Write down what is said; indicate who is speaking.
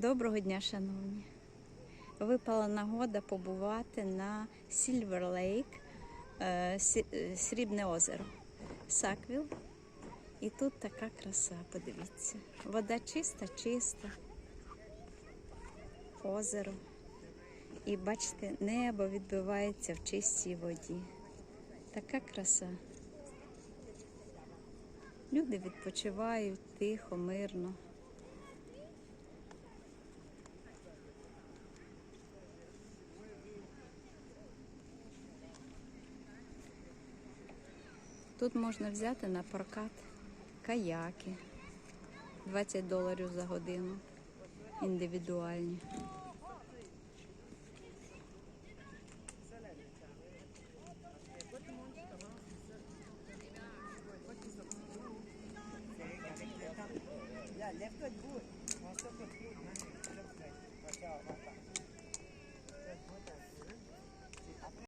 Speaker 1: Доброго дня, шановні. Випала нагода побувати на е, Сі- е, Срібне озеро, Саквіл. І тут така краса, подивіться. Вода чиста, чиста. Озеро. І бачите, небо відбивається в чистій воді. Така краса. Люди відпочивають тихо, мирно. Тут можна взяти на прокат каяки 20 доларів за годину. Індивідуальні.
Speaker 2: Yeah, left was good.